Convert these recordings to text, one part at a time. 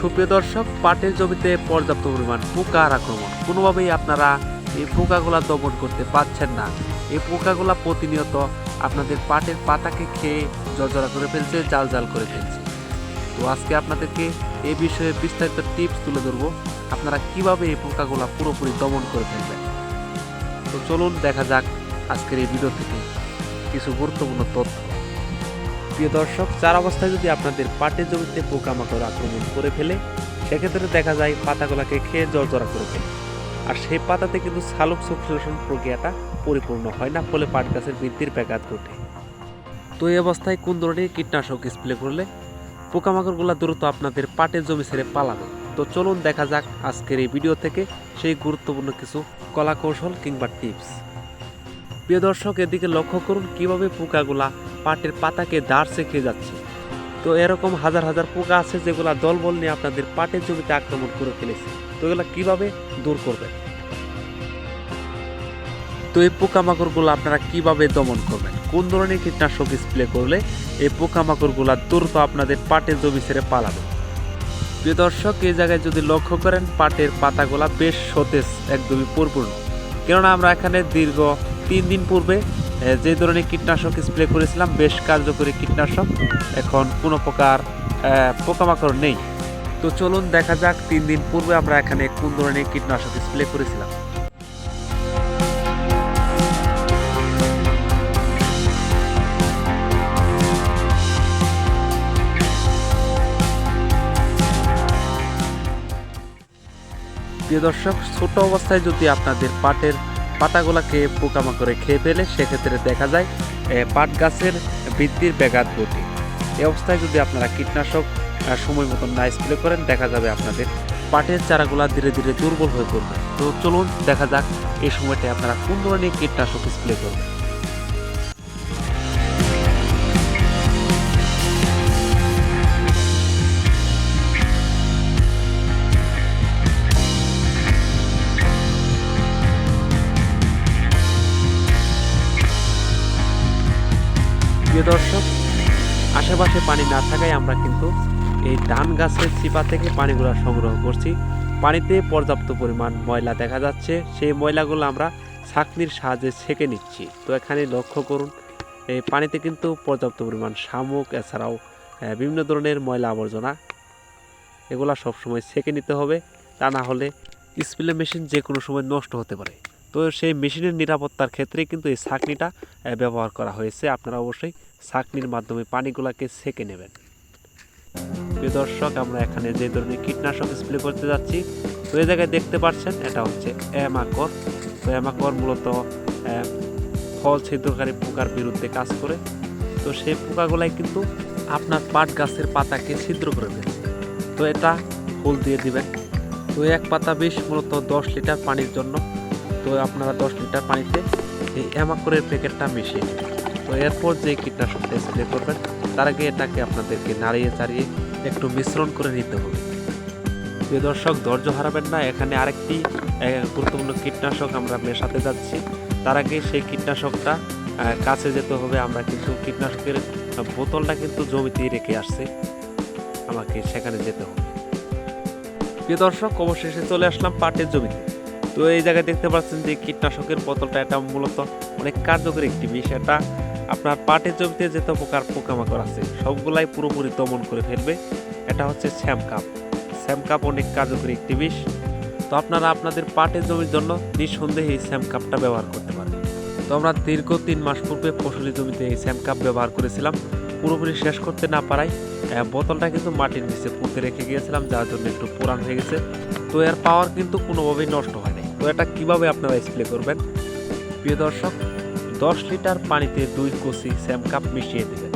সুপ্রিয় দর্শক, পাটের জমিতে পর্যাপ্ত পরিমাণ পোকার আক্রমণ। কোনোভাবেই আপনারা এই পোকাগুলা দমন করতে পারছেন না। এই পোকাগুলা প্রতিনিয়ত আপনাদের পাটের পাতাকে খেয়ে জর্জরা করে ফেলছে জাল জাল করে ফেলছে। তো আজকে আপনাদেরকে এই বিষয়ে বিস্তারিত টিপস তুলে ধরবো, আপনারা কীভাবে এই পোকাগুলা পুরোপুরি দমন করে ফেলবেন। তো চলুন দেখা যাক আজকের এই ভিডিও থেকে কিছু গুরুত্বপূর্ণ তথ্য। প্রিয় দর্শক, চার অবস্থায় যদি আপনাদের পাটের জমিতে পোকামাকড় আক্রমণ করে ফেলে, সেক্ষেত্রে দেখা যায় পাতাগুলাকে খেয়ে জর্জরা করে ফেলে। আর সেই পাতাতে কিন্তু সালোক সংশ্লেষণ প্রক্রিয়াটা পরিপূর্ণ হয় না, ফলে পাট গাছের বৃদ্ধির ব্যাঘাত ঘটে। তো এই অবস্থায় কোন ধরনের কীটনাশক স্প্রে করলে পোকামাকড়গুলো দ্রুত আপনাদের পাটের জমি ছেড়ে পালাবে? তো চলুন দেখা যাক আজকের এই ভিডিও থেকে সেই গুরুত্বপূর্ণ কিছু কলা কৌশল কিংবা টিপস প্রিয় দর্শক, এদিকে লক্ষ্য করুন কীভাবে পোকাগুলা পাটের পাতাকে দাঁড় খেয়ে যাচ্ছে। তো এরকম হাজার হাজার পোকা আছে যেগুলা দলবল নিয়ে আপনাদের পাটের জমিতে আক্রমণ করে ফেলেছে। তো এগুলা কীভাবে দূর করবে? তো এই পোকামাকড়গুলো আপনারা কীভাবে দমন করবেন? কোন ধরনের কীটনাশক স্প্রে করলে এই পোকামাকড়গুলো দ্রুত আপনাদের পাটের জমি ছেড়ে পালাবে? প্রিয় দর্শক, এই জায়গায় যদি লক্ষ্য করেন, পাটের পাতাগুলা বেশ সতেজ, একদমই পরিপূর্ণ। কেননা আমরা এখানে দীর্ঘ তিন দিন পূর্বে যে ধরনের কীটনাশক স্প্রে করেছিলাম, বেশ কার্যকরী কীটনাশক। এখন কোনো প্রকার পোকামাকড় নেই। তো চলুন দেখা যাক, তিন দিন পূর্বে আমরা এখানে কোন ধরনের কীটনাশক স্প্রে করেছিলাম। প্রিয় দর্শক, ছোট অবস্থায় যদি আপনাদের পাটের পাতাগুলাকে পোকামাকড়ে খেয়ে ফেলে, সেক্ষেত্রে দেখা যায় পাট গাছের বৃদ্ধির ব্যাঘাত ঘটে। এই অবস্থায় যদি আপনারা কীটনাশক সময় মতন না স্প্রে করেন, দেখা যাবে আপনাদের পাটের চারাগুলা ধীরে ধীরে দুর্বল হয়ে পড়বে। তো চলুন দেখা যাক, এই সময়টা আপনারা কোন ধরনের কীটনাশক স্প্রে করবেন। প্রিয় দর্শক, আশেপাশে পানি না থাকায় আমরা কিন্তু এই ধান গাছের চিপা থেকে পানিগুলো সংগ্রহ করছি। পানিতে পর্যাপ্ত পরিমাণ ময়লা দেখা যাচ্ছে। সেই ময়লাগুলো আমরা ছাঁকনির সাহায্যে ছেঁকে নিচ্ছি। তো এখানে লক্ষ্য করুন, এই পানিতে কিন্তু পর্যাপ্ত পরিমাণ শামুক, এছাড়াও বিভিন্ন ধরনের ময়লা আবর্জনা, এগুলা সবসময় ছেঁকে নিতে হবে। তা না হলে স্প্রে মেশিন যে কোনো সময় নষ্ট হতে পারে। তো সেই মেশিনের নিরাপত্তার ক্ষেত্রে কিন্তু এই ছাঁকনিটা ব্যবহার করা হয়েছে। আপনারা অবশ্যই ছাঁকনির মাধ্যমে পানিগুলোকে সেকে নেবেন। প্রিয় দর্শক, আমরা এখানে যে ধরনের কীটনাশক স্প্রে করতে যাচ্ছি, তো এই জায়গায় দেখতে পাচ্ছেন, এটা হচ্ছে অ্যামাকর। তো অ্যামাকর মূলত ফল ছিদ্রকারী পোকার বিরুদ্ধে কাজ করে। তো সেই পোকাগুলাই কিন্তু আপনার পাট গাছের পাতাকে ছিদ্র করে ফেলছে তো এটা ফুল দিয়ে দিবেন। তো এক পাতা বিষ মূলত দশ লিটার পানির জন্য। তো আপনারা দশ লিটার পানিতে এই অ্যামাকরের প্যাকেটটা মিশিয়ে নেবেন তো এরপর যে কীটনাশকটা স্প্রে করবেন, তার আগে এটাকে আপনাদেরকে নাড়িয়ে চাড়িয়ে একটু মিশ্রণ করে নিতে হবে। প্রিয় দর্শক, ধৈর্য হারাবেন না, এখানে আরেকটি গুরুত্বপূর্ণ কীটনাশক আমরা মেশাতে যাচ্ছি। তার আগে সেই কীটনাশকটা কাছে যেতে হবে। আমরা কিন্তু কীটনাশকের বোতলটা কিন্তু জমিতেই রেখে আসছে। আমাকে সেখানে যেতে হবে। প্রিয় দর্শক, অবশেষে চলে আসলাম পাটের জমিতে। তো এই জায়গায় দেখতে পাচ্ছেন যে কীটনাশকের বোতলটা এটা মূলত অনেক কার্যকরী একটি বিষ এটা আপনার পাটের জমিতে যত প্রকার পোকামাকড় আছে, সবগুলাই পুরোপুরি দমন করে ফেলবে। এটা হচ্ছে স্যামকাপ স্যামকাপ অনেক কার্যকরী একটি বিষ। তো আপনারা আপনাদের পাটের জমির জন্য নিঃসন্দেহে এই স্যামকাপটা ব্যবহার করতে পারেন। তো আমরা দীর্ঘ তিন মাস পূর্বে ফসলি জমিতে এই স্যামকাপ ব্যবহার করেছিলাম। পুরোপুরি শেষ করতে না পারায় বোতলটা কিন্তু মাটির নিচে পুঁতে রেখে গিয়েছিলাম, যার জন্য একটু পুরান হয়ে গেছে। তো এর পাওয়ার কিন্তু কোনোভাবেই নষ্ট হয় তো এটা কীভাবে আপনারা স্প্রে করবেন? প্রিয় দর্শক, দশ লিটার পানিতে দুই কষি স্যামকাপ মিশিয়ে দেবেন।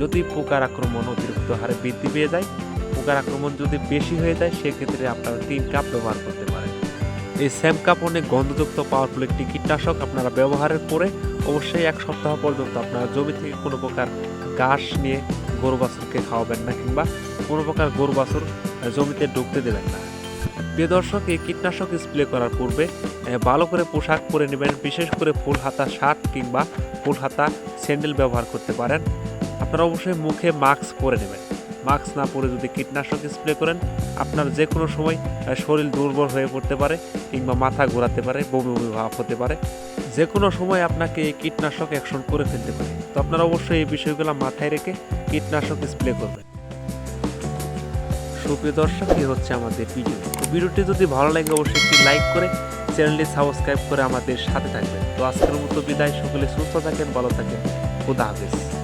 যদি পোকার আক্রমণ অতিরিক্ত হারে বৃদ্ধি পেয়ে যায়, পোকার আক্রমণ যদি বেশি হয়ে যায়, সেক্ষেত্রে আপনারা তিন কাপ ব্যবহার করতে পারেন। এই স্যামকাপ অনেক গন্ধযুক্ত পাওয়ারফুল একটি কীটনাশক আপনারা ব্যবহারের পরে অবশ্যই এক সপ্তাহ পর্যন্ত আপনারা জমি থেকে কোনো প্রকার ঘাস নিয়ে গরু বাছুরকে খাওয়াবেন না কিংবা কোনো প্রকার গরু বাছুর জমিতে ঢুকতে দেবেন না। প্রিয় দর্শক এই কীটনাশক স্প্রে করার পূর্বে ভালো করে পোশাক পরে নেবেন, বিশেষ করে ফুল হাতা, শার্ট কিংবা ফুল হাতা স্যান্ডেল ব্যবহার করতে পারেন। আপনারা অবশ্যই মুখে মাস্ক পরে নেবেন। মাস্ক না পরে যদি কীটনাশক স্প্রে করেন, আপনার যে কোনো সময় শরীর দুর্বল হয়ে পড়তে পারে কিংবা মাথা ঘোরাতে পারে, বমি বমি ভাব হতে পারে। যে কোনো সময় আপনাকে এই কীটনাশক অ্যাকশন করে ফেলতে পারে। তো আপনারা অবশ্যই এই বিষয়গুলো মাথায় রেখে কীটনাশক স্প্রে করবেন। সুপ্রিয় দর্শক এই হচ্ছে আমাদের ভিডিও ভিডিওটি যদি ভালো লাগে, অবশ্যই একটি লাইক করে চ্যানেলটি সাবস্ক্রাইব করে আমাদের সাথে থাকবেন। তো আজকের মতো বিদায়, সকলে সুস্থ থাকেন, ভালো থাকেন। খুদা হাফেজ।